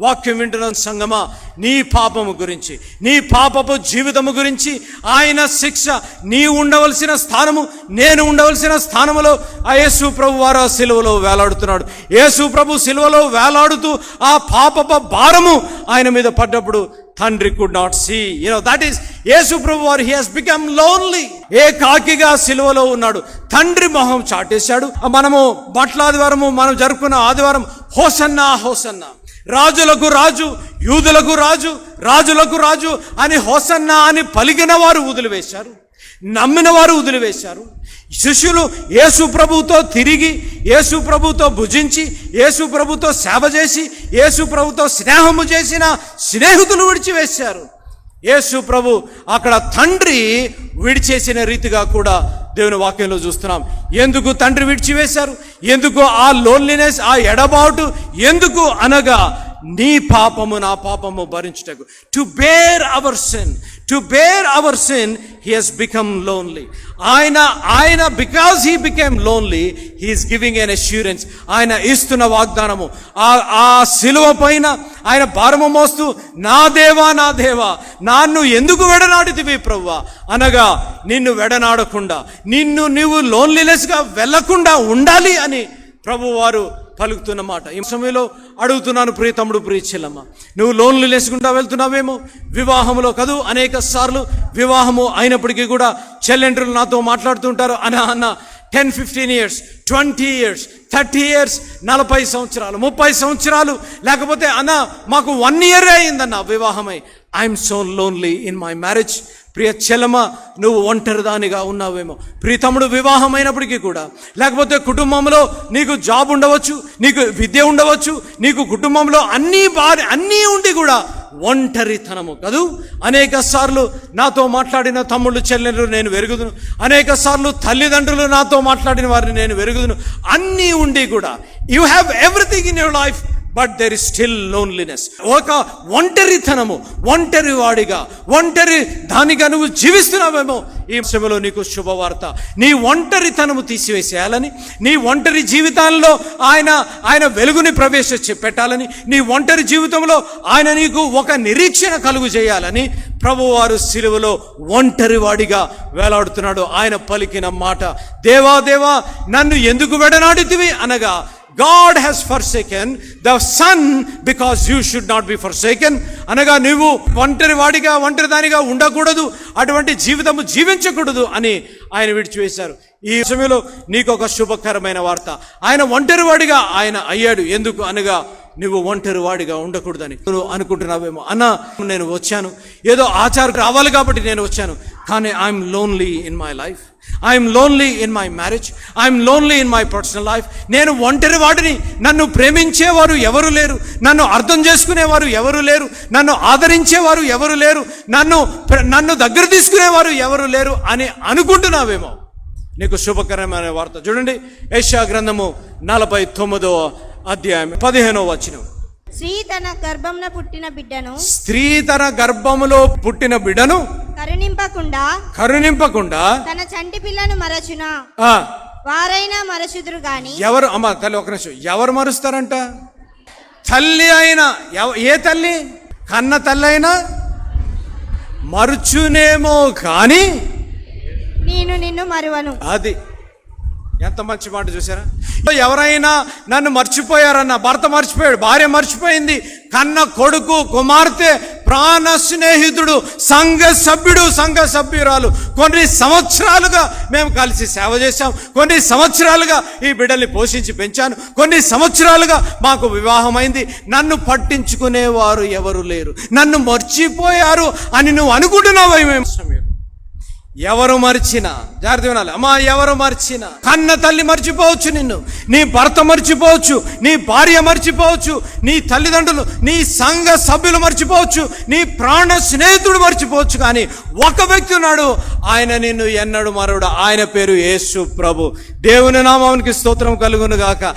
వాక్యం వింటున్న సంగమా నీ పాపము గురించి నీ పాపపు జీవితము గురించి ఆయన శిక్ష నీ ఉండవలసిన స్థానము నేను ఉండవలసిన స్థానములో ఆ యేసు ప్రభు వారు ఆ సిలువలో వేలాడుతున్నాడు. యేసు ప్రభు సిలువలో వేలాడుతూ ఆ పాపప భారము ఆయన మీద పడ్డప్పుడు తండ్రి could not see you know that is Yesu ప్రభు వారు he has become lonely a కాకిగా సిలువలో ఉన్నాడు. తండ్రి మొహం చాటేశాడు. మనము బట్ల ఆదివారము మనం జరుపుకున్న ఆదివారం హోసన్నా హోసన్నా. రాజులకు రాజు యూదులకు రాజు రాజులకు రాజు అని హోసన్నా అని పలికిన వారు వదిలివేశారు నమ్మిన వారు వదిలివేశారు శిష్యులు యేసు ప్రభుతో తిరిగి యేసు ప్రభుతో భుజించి యేసు ప్రభుతో సేవ చేసి యేసు ప్రభుతో స్నేహము చేసిన స్నేహితులు విడిచివేశారు. యేసు ప్రభు అక్కడ తండ్రి విడిచేసిన రీతిగా కూడా దేవుని వాక్యంలో చూస్తున్నాం. ఎందుకు తండ్రి విడిచివేశారు? ఎందుకు ఆ లోన్లీనెస్ ఆ ఎడబాటు ఎందుకు అనగా నీ పాపము నా పాపము భరించుటకు. To bear our sin to bear our sin he has become lonely ఆయన ఆయన because he became lonely he is giving an assurance ఆయన ఇస్తున్న వాగ్దానము ఆ ఆ శిలువ పైన ఆయన భారము మోస్తూ నా దేవా నా దేవా నాన్ను ఎందుకు వెడనాడితివి ప్రవ్వా? అనగా నిన్ను వెడనాడకుండా నిన్ను నీవు లోన్లీనెస్గా వెళ్ళకుండా ఉండాలి అని ప్రభువారు పలుకుతున్న మాట. ఈ సమయంలో అడుగుతున్నాను ప్రియతముడు తమ్ముడు నువ్వు లోన్లు లేసుకుంటా వెళ్తున్నావేమో? వివాహంలో కదూ? అనేక సార్లు వివాహము అయినప్పటికీ కూడా చెల్లెండ్రులు నాతో మాట్లాడుతుంటారు అన్న అన్న ten fifteen years twenty years thirty years నలభై సంవత్సరాలు ముప్పై సంవత్సరాలు. లేకపోతే అన్న మాకు వన్ ఇయర్ అయిందన్న వివాహమై. I'm so lonely in my marriage ప్రియ చెలమ నువ్వు ఒంటరిదానిగా ఉన్నావేమో. ప్రీతముడు తమ్ముడు వివాహం అయినప్పటికీ కూడా. లేకపోతే కుటుంబంలో నీకు జాబ్ ఉండవచ్చు నీకు విద్య ఉండవచ్చు నీకు కుటుంబంలో అన్నీ బాగా అన్నీ ఉండి కూడా ఒంటరితనము కదూ? అనేక సార్లు నాతో మాట్లాడిన తమ్ముళ్ళు చెల్లెలు నేను వెరుగుదును. అనేక సార్లు తల్లిదండ్రులు నాతో మాట్లాడిన వారిని నేను వెరుగుదును. అన్నీ ఉండి కూడా you have everything in your life but there is still loneliness ఒక ఒంటరితనము ఒంటరి వాడిగా ఒంటరి దానిగా నువ్వు జీవిస్తున్నావేమో ఈ సమయంలో నీకు శుభవార్త. నీ ఒంటరితనము తీసివేసేయాలని నీ ఒంటరి జీవితాల్లో ఆయన ఆయన వెలుగుని ప్రవేశ పెట్టాలని నీ ఒంటరి జీవితంలో ఆయన నీకు ఒక నిరీక్షణ కలుగు చేయాలని ప్రభువారు సిలువలో ఒంటరి వాడిగా వేలాడుతున్నాడు. ఆయన పలికిన మాట దేవా దేవా నన్ను ఎందుకు వెడనాడితివి? అనగా God has forsaken the son because you should not be forsaken అనగా నువ్వు ఒంటరి వాడిగా ఒంటరి దానిగా ఉండకూడదు. అటువంటి జీవితము జీవించకూడదు అని ఆయన విడిచివేశారు. ఈ సమయంలో నీకు ఒక శుభకరమైన వార్త. ఆయన ఒంటరి వాడిగా ఆయన అయ్యాడు. ఎందుకు? అనగా నువ్వు ఒంటరి వాడిగా ఉండకూడదని. నువ్వు అనుకుంటున్నావేమో. అన్న నేను వచ్చాను. ఏదో ఆచారం రావాలి కాబట్టి నేను వచ్చాను. కానీ I'm lonely in my life I'm lonely in my marriage I'm lonely in my personal life నేను ఒంటరి వాడిని. నన్ను ప్రేమించేవారు ఎవరు లేరు. నన్ను అర్థం చేసుకునేవారు ఎవరు లేరు. నన్ను ఆదరించేవారు ఎవరు లేరు. నన్ను నన్ను దగ్గర తీసుకునేవారు ఎవరు లేరు అని అనుకుంటున్నావేమో. నీకు శుభకరమైన వార్త చూడండి. యెషయా గ్రంథము నలభై తొమ్మిదో అధ్యాయం పదిహేనో వచనం. స్త్రీ తన గర్భంలో పుట్టిన బిడ్డను స్త్రీ తన గర్భములో పుట్టిన బిడ్డను కరుణింపకుండా కరుణింపకుండా తన చంటి పిల్లను మరచునా? ఆ, వారైనా మరచుదురు గాని? ఎవరు? అమ్మ తల్లి ఒక నిమిషం. ఎవరు మరుస్తారంట? తల్లి అయినా ఏ తల్లి? కన్న తల్లి అయినా? మరుచునేమో కానీ నేను నిన్ను మరువను. అది. ఎంత మంచి మాట చూసారా? ఎవరైనా నన్ను మర్చిపోయారన్న భర్త మర్చిపోయాడు భార్య మర్చిపోయింది కన్న కొడుకు కుమార్తె ప్రాణ స్నేహితుడు సంఘ సభ్యుడు సంఘ సభ్యురాలు. కొన్ని సంవత్సరాలుగా మేము కలిసి సేవ చేశాం. కొన్ని సంవత్సరాలుగా ఈ బిడ్డల్ని పోషించి పెంచాను. కొన్ని సంవత్సరాలుగా మాకు వివాహమైంది. నన్ను పట్టించుకునేవారు ఎవరు లేరు. నన్ను మర్చిపోయారు అని నువ్వు అనుకుంటున్నావు మేము ఎవరు మర్చినా జాగ్రత్త వినాలి. అమ్మా ఎవరు మర్చినా కన్న తల్లి మర్చిపోవచ్చు నిన్ను. నీ భర్త మర్చిపోవచ్చు నీ భార్య మర్చిపోవచ్చు నీ తల్లిదండ్రులు నీ సంఘ సభ్యులు మర్చిపోవచ్చు నీ ప్రాణ స్నేహితుడు మర్చిపోవచ్చు కానీ ఒక వ్యక్తి ఉన్నాడు. ఆయన నిన్ను ఎన్నడు మరడు ఆయన పేరు యేసు ప్రభు. దేవుని నామానికి స్తోత్రం కలుగును గాక